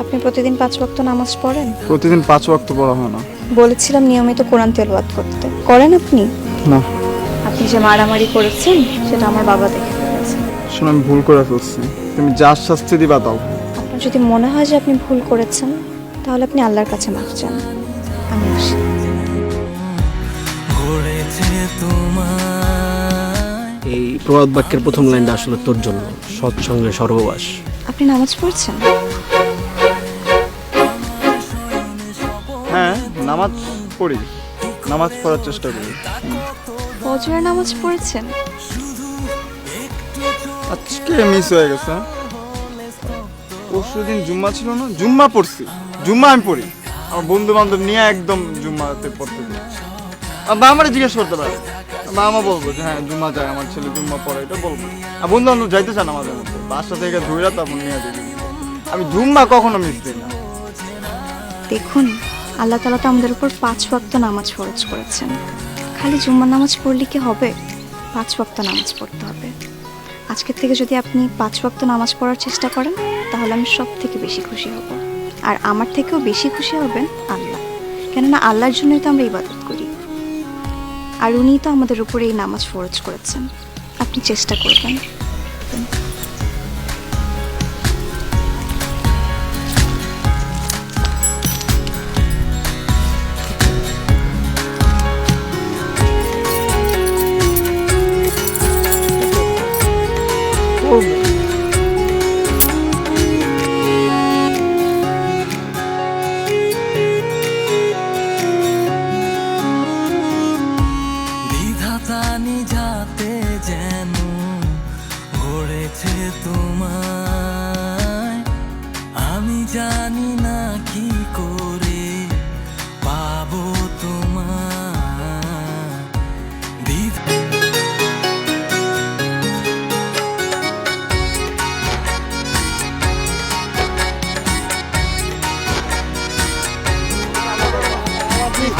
আপনি প্রতিদিন পাঁচ ওয়াক্ত নামাজ পড়েন? প্রতিদিন পাঁচ ওয়াক্ত পড়া হয় না। বলেছিলাম নিয়মিত কোরআন তেলাওয়াত করতে। করেন আপনি? না। আপনি যে মারামারি করেছেন সেটা আমার বাবা দেখে ফেলেছে। শোনো আমি ভুল করে ফেলছি। তুমি যার শাস্তি দিবা দাও। আপনার যদি মনে হয় যে আপনি ভুল করেছেন তাহলে আপনি আল্লাহর কাছে মাফ চান। আমি আসি। এই প্রবাদ বাক্যের প্রথম লাইনটা আসলে তোর জন্য সৎসঙ্গে সর্ববাস। আপনি নামাজ পড়ছেন? নামাজ পড়ি নামাজ পড়ার চেষ্টা করি। ফজরের নামাজ পড়েছেন? আজকে মিস হয়ে গেছে। পরশু দিন জুম্মা ছিল না জুম্মা পড়ছি। জুম্মা আমি পড়ি। আমার বন্ধু বান্ধব নিয়ে একদম জুম্মাতে পড়তে মা আমার জিজ্ঞেস করতে পারে। মা আমা বলব যে হ্যাঁ জুম্মা যায় আমার ছেলে জুম্মা পড়ে এটা বলব। আর বন্ধু বান্ধব যাইতে চান আমাদের মধ্যে। বাসা থেকে ধুইরা তারপর নিয়ে যাই। আমি জুম্মা কখনো মিস দিই না। দেখুন আল্লাহ তালা তো আমাদের উপর পাঁচ ওয়াক্ত নামাজ ফরজ করেছেন। খালি জুম্মার নামাজ পড়লে কি হবে? পাঁচ ওয়াক্ত নামাজ পড়তে হবে। আজকের থেকে যদি আপনি পাঁচ ওয়াক্ত নামাজ পড়ার চেষ্টা করেন, তাহলে আমি সব থেকে বেশি খুশি হব। আর আমার থেকেও বেশি খুশি হবেন আল্লাহ। কেননা আল্লাহর জন্যই তো আমরা ইবাদত করি। আর উনিই তো আমাদের উপরে এই নামাজ ফরজ করেছেন। আপনি চেষ্টা করবেন।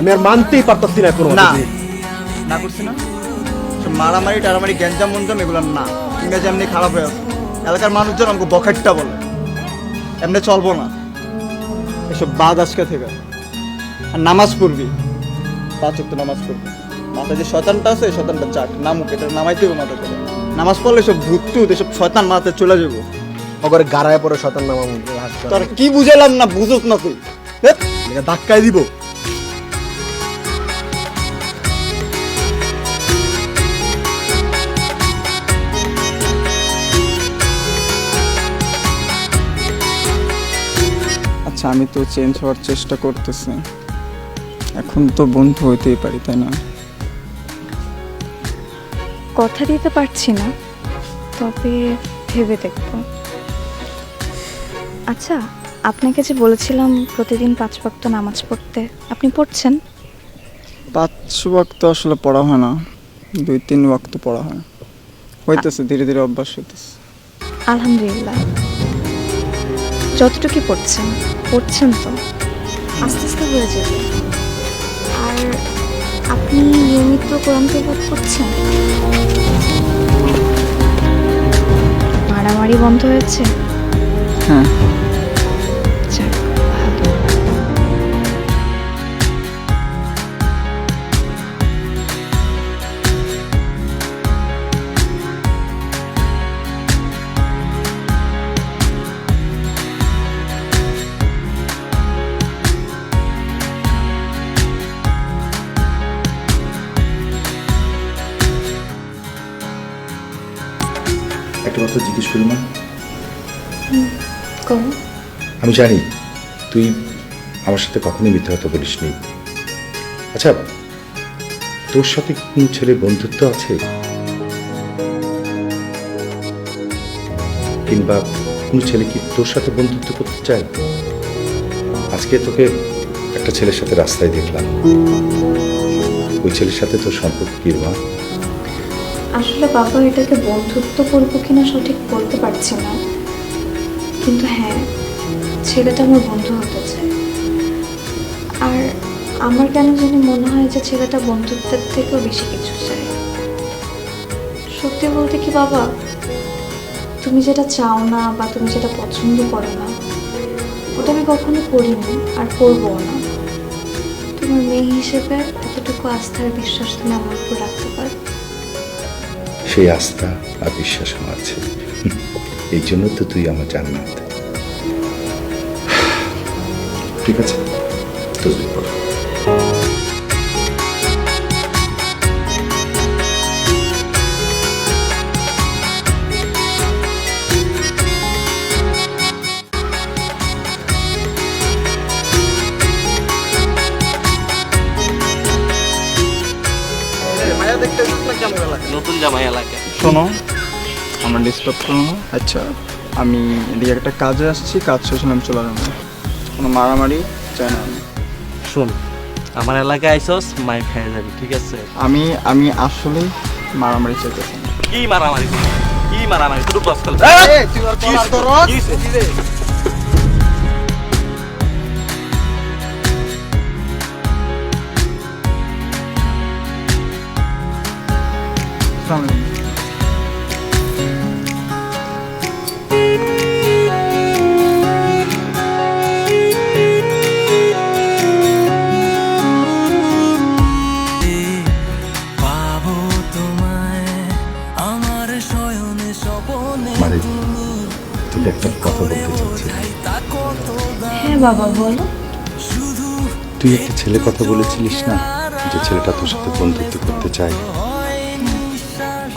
আমি আর মানতেই পারতাছি না কোনো না। না করছি না। সব মারামারি টারামারি গ্যাঞ্জাম মঞ্জাম এগুলো না। ইংরেজি এমনি খারাপ হয়ে আছে। এলাকার মানুষজন আমাকে বখাটটা বলে। এমনি চলবো না। এসব বাদ আজকে থেকে। আর নামাজ পড়বি। পাঁচ ওয়াক্ত নামাজ পড়বি। মাথায় যে শয়তানটা আছে এই শয়তানটা চাট নামুক এটা নামাইতে হবে মাথা থেকে নামাজ পড়লে সব ভূত টুত এসব শয়তান মাথায় চলে যাব ওগরে গাড়ায় পরে শতান নামা তোর কি বুঝালাম না বুঝোস না তুই। ধাক্কায় দিব। আচ্ছা আমি তো চেঞ্জ হওয়ার চেষ্টা করতেছি। এখন তো বন্ধু হইতেই পারি তাই না? কথা দিতে পারছি না তবে ভেবে দেখব। আচ্ছা আপনাকে যে বলেছিলাম প্রতিদিন পাঁচ ওয়াক্ত নামাজ পড়তে আপনি পড়ছেন? পাঁচ ওয়াক্ত আসলে পড়া হয় না দুই তিন ওয়াক্ত পড়া হয়। হইতেছে ধীরে ধীরে অভ্যাস হইতেছে। আলহামদুলিল্লাহ। যতটুকু পড়ছেন পড়ছেন তো। আস্তে আস্তে হয়ে যাবে। আর আপনি নিয়মিত কোরআন তেলাওয়াত করছেন মারামারি বন্ধ হয়েছে? হ্যাঁ। একটা কথা জিজ্ঞেস করি মা। আমি জানি তুই আমার সাথে কখনোই মিথ্যা কথা বলিসনি আচ্ছা তোর সাথে কোনো ছেলের বন্ধুত্ব আছে? কিংবা কোন ছেলে কি তোর সাথে বন্ধুত্ব করতে চায়? আজকে তোকে একটা ছেলের সাথে রাস্তায় দেখলাম। ওই ছেলের সাথে তোর সম্পর্ক কি মা? আসলে বাবা এটাকে বন্ধুত্ব করব কিনা সঠিক বলতে পারছি না। কিন্তু হ্যাঁ ছেলেটা আমার বন্ধু হতে চায়। আর আমার কেন জানি মনে হয় যে ছেলেটা বন্ধুত্বের থেকেও বেশি কিছু চায়। সত্যি বলতে কি বাবা? তুমি যেটা চাও না বা তুমি যেটা পছন্দ করো না, ওটা আমি কখনো করিনি আর করব না। তোমার মেয়ে হিসেবে এতটুকু আস্থার বিশ্বাস তুমি আমার উপর রাখতে পারো সেই আস্থা আর বিশ্বাস আমার আছে। এই জন্য তো তুই আমার জান্নাত। ঠিক আছে? তসবি আমার ডিস্টার্ব করো না আচ্ছা আমি এদিকে একটা কাজে আসছি কাজ শেষ হলে আমি চলে যাব কোনো মারামারি চাই না আমি। শোন আমার এলাকায় আইসস মাই খাই যাবি ঠিক আছে আমি আমি আসলে মারামারি চাইতেছি না। কি মারামারি? কি মারামারি তুই বস কল এই, তুই আর তোর আর তোর রস? আসসালামু আলাইকুম। তোকে একটা কথা বলতে চাচ্ছি। হ্যাঁ বাবা বলো। তুই একটা ছেলে কথা বলেছিলিস না? যে ছেলেটা তোর সাথে বন্ধুত্ব করতে চায়?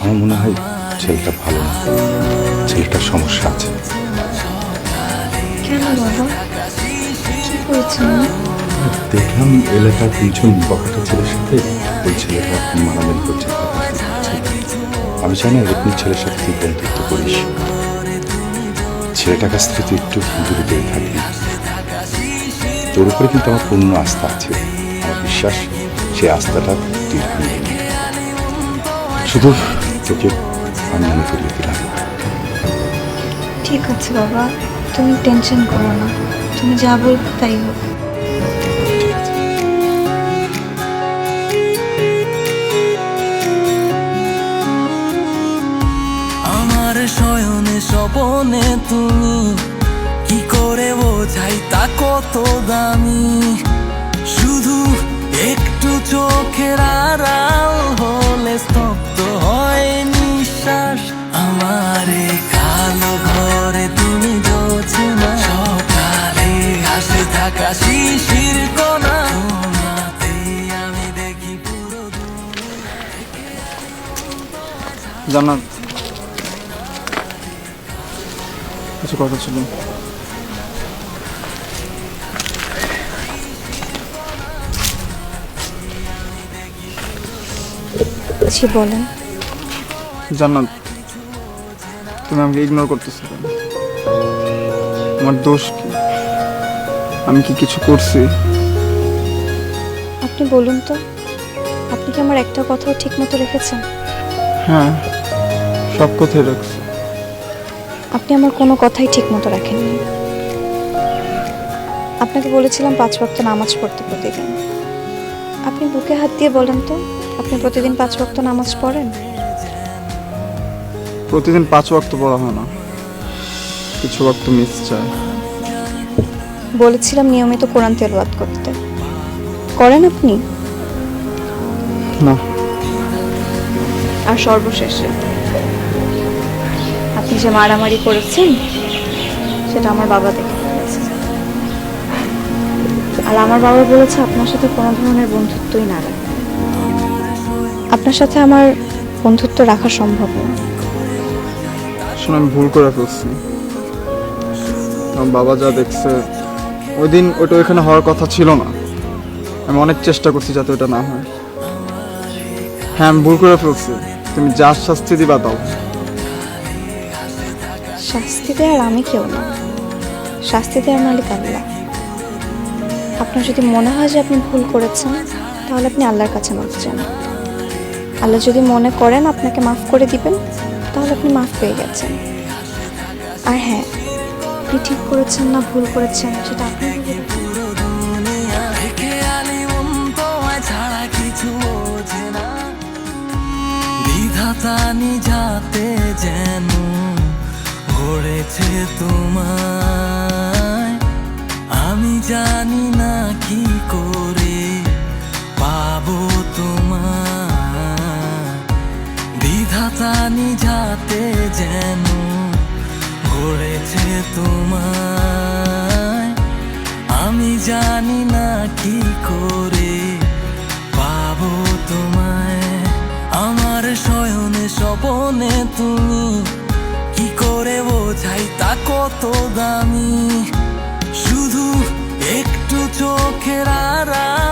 আমার মনে হয় ছেলেটা ভালো না। ছেলেটার সমস্যা আছে। কেন বাবা? কি দেখলাম এলাকার দুজন বকাটা ছেলের সাথে ওই ছেলেটা মারামারি করছে। আমি চাই না এরকম ছেলের সাথে তুই বন্ধুত্ব করিস। ছেলেটার কাছ থেকে তুই একটু দূরে দূরে থাকবি। তোর উপরে কিন্তু আমার পূর্ণ আস্থা আছে। আমার বিশ্বাস, সেই আস্থাটা তুই শুধু তোকে আমি মনে করিয়ে দিলাম। ঠিক আছে বাবা, তুমি টেনশন করো না। তুমি যা বলবে তাই হোক স্বপনে তুমি কি করে বোঝাই তা কত দামি? শুধু একটু চোখের আড়াল হলে স্তব্ধ হয় নিঃশ্বাস। আমার কালো ঘরে তুমি জোছো না। সকালে ঘাসে থাকা শিশির কোনা জান্নাত। কথা ছিল জি বলেন। জান্নাত তুমি আমাকে ইগনোর করতেছো কেন? আমার দোষ কি? আমি কি কিছু করছি? আপনি বলুন তো আপনি কি আমার একটা কথাও ঠিক মতো রেখেছেন? হ্যাঁ সব কথাই রাখছি। আপনি আমার কোনো কথাই ঠিক মতো রাখেননি। আপনাকে বলেছিলাম পাঁচ ওয়াক্ত নামাজ পড়তে প্রতিদিন। আপনি বুকে হাত দিয়ে বলেন তো আপনি প্রতিদিন পাঁচ ওয়াক্ত নামাজ পড়েন? প্রতিদিন পাঁচ ওয়াক্ত পড়া হয় না। কিছু ওয়াক্ত মিস চায় বলেছিলাম নিয়মিত কোরআন তেলাওয়াত করতে। করেন আপনি? না। আর সর্বশেষে যে মারামারি করেছেন, সেটা আমার বাবা দেখে আর আমার বাবা বলেছে, আপনার সাথে কোনো ধরনের বন্ধুত্বই না আপনার সাথে আমার বন্ধুত্ব রাখা সম্ভব না। আসলে আমি ভুল করে ফেলছি। আমার বাবা যা দেখছে, ওই দিন ওটা ওইখানে হওয়ার কথা ছিল না। আমি অনেক চেষ্টা করছি যাতে ওটা না হয়। হ্যাঁ আমি ভুল করে ফেলছি। তুমি যা শাস্তি দিবা, দাও। শাস্তি দেওয়ার আমি কেউ না। শাস্তি দেওয়ার মালিক আল্লাহ আপনার যদি মনে হয় যে আপনি ভুল করেছেন, তাহলে আপনি আল্লাহর কাছে মাফ চান। আল্লাহ যদি মনে করেন আপনাকে মাফ করে দিবেন, তাহলে আপনি মাফ পেয়ে গেছেন। আর হ্যাঁ আপনি ঠিক করেছেন না ভুল করেছেন, সেটা আপনি বিধাতা নিজাতে গড়েছে তোমায়? আমি জানি না কি করে পাবো তোমায়। নিজাতে যেন গড়েছে তোমায়। আমি জানি না কি করে পাবো তোমায়। আমার শয়নে স্বপনে তুমি কি করে বোঝাই তা কত দামি। শুধু একটু চোখের আড়াল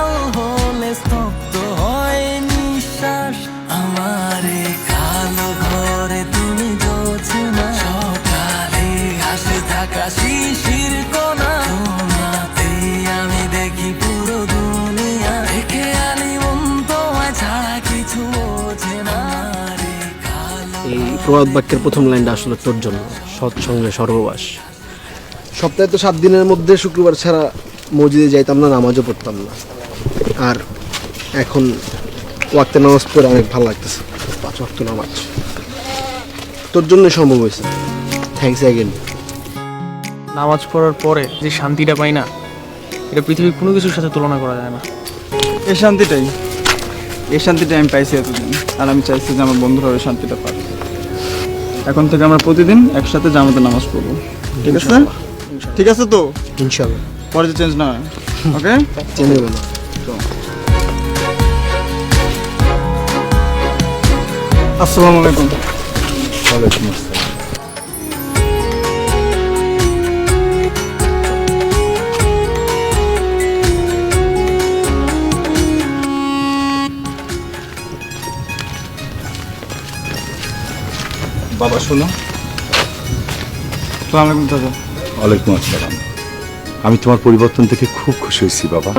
এই প্রবাদ বাক্যের প্রথম লাইনটা আসলে তোর জন্য সৎসঙ্গে সর্ববাস। সপ্তাহে তো সাত দিনের মধ্যে শুক্রবার ছাড়া মসজিদে যাইতাম না নামাজও পড়তাম না। আর এখন ওয়াক্তে নামাজ পড়ে অনেক ভালো লাগতেছে। পাঁচ ওয়াক্ত নামাজ। তোর জন্য সম্ভব হয়েছে। থ্যাংকস অ্যাগেন নামাজ পড়ার পরে যে শান্তিটা পাই না এটা পৃথিবীর কোনো কিছুর সাথে তুলনা করা যায় না। এই শান্তিটাই। এই শান্তিটা আমি পাইছি এতদিন। আর আমি চাইছি যে আমার বন্ধুরা ওই শান্তিটা পাক। এখন থেকে আমরা প্রতিদিন একসাথে জামাতে নামাজ পড়ব। ঠিক আছে? ঠিক আছে তো? ইনশাল্লাহ পরে যে চেঞ্জ না হয়। ওকে চেঞ্জ হবে না। আসসালামু আলাইকুম। ওয়ালাইকুম আসসালাম। বাবা শোনো। আসসালামু আলাইকুম চাচা ওয়ালাইকুম আসসালাম। আমি তোমার পরিবর্তন থেকে খুব খুশি হয়েছি বাবা।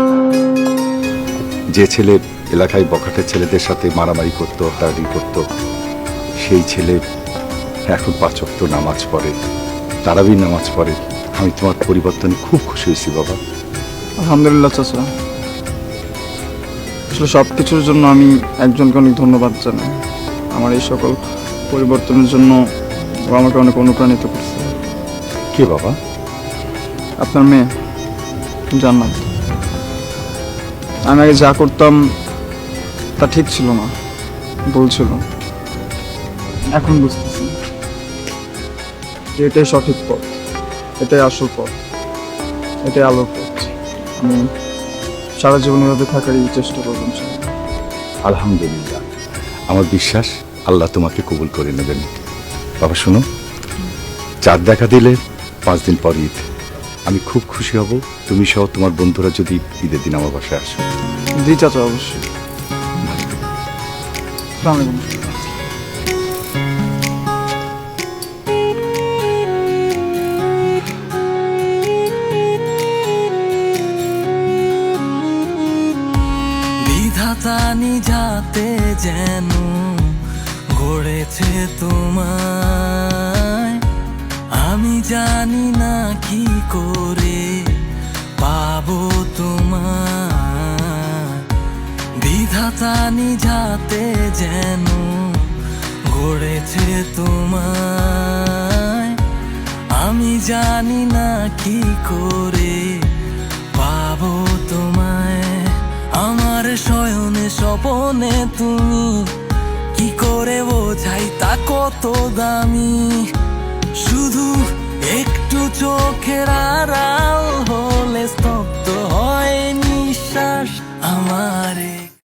যে ছেলে এলাকায় বখাটের ছেলেদের সাথে মারামারি করতো হারাহারি করতো সেই ছেলে এখন পাঁচ ওয়াক্ত নামাজ পড়ে তারাবি নামাজ পড়ে। আমি তোমার পরিবর্তনে খুব খুশি হয়েছি বাবা। আলহামদুলিল্লাহ চাচা। আসলে সব কিছুর জন্য আমি একজনকে অনেক ধন্যবাদ জানাই। আমার এই সকল পরিবর্তনের জন্য ও আমাকে অনেক অনুপ্রাণিত করছে। কে বাবা? আপনার মেয়ে জান্নাত। আমি আগে যা করতাম তা ঠিক ছিল না ভুল ছিল। এখন বুঝতেছি। যে এটাই সঠিক পথ এটাই আসল পথ এটাই আলোর পথ। আমি সারা জীবন এভাবে থাকারই চেষ্টা করবেন আলহামদুলিল্লাহ। আমার বিশ্বাস আল্লাহ তোমাকে কবুল করে নেবেন। বাবা শোনো। চাঁদ দেখা দিলে পাঁচ দিন পর ঈদ। আমি খুব খুশি হব। তুমি সহ তোমার বন্ধুরা যদি ঈদের দিন আমার বাসায় আসো। জি চাচা অবশ্যই। আসসালামু আলাইকুম। বিধাতা নিজাতে যেন গড়েছে তোমায়? আমি জানি না কি করে পাবো তোমায়। বিধাতা নিজাতে যেন গড়েছে তোমায়। আমি জানি না কি করে পাবো তোমায়। আমার শয়নে স্বপনে তুমি করে বোঝাই তা কত দামি। শুধু একটু চোখের আড়াল হলে স্তব্ধ হয় নিঃশ্বাস আমারে।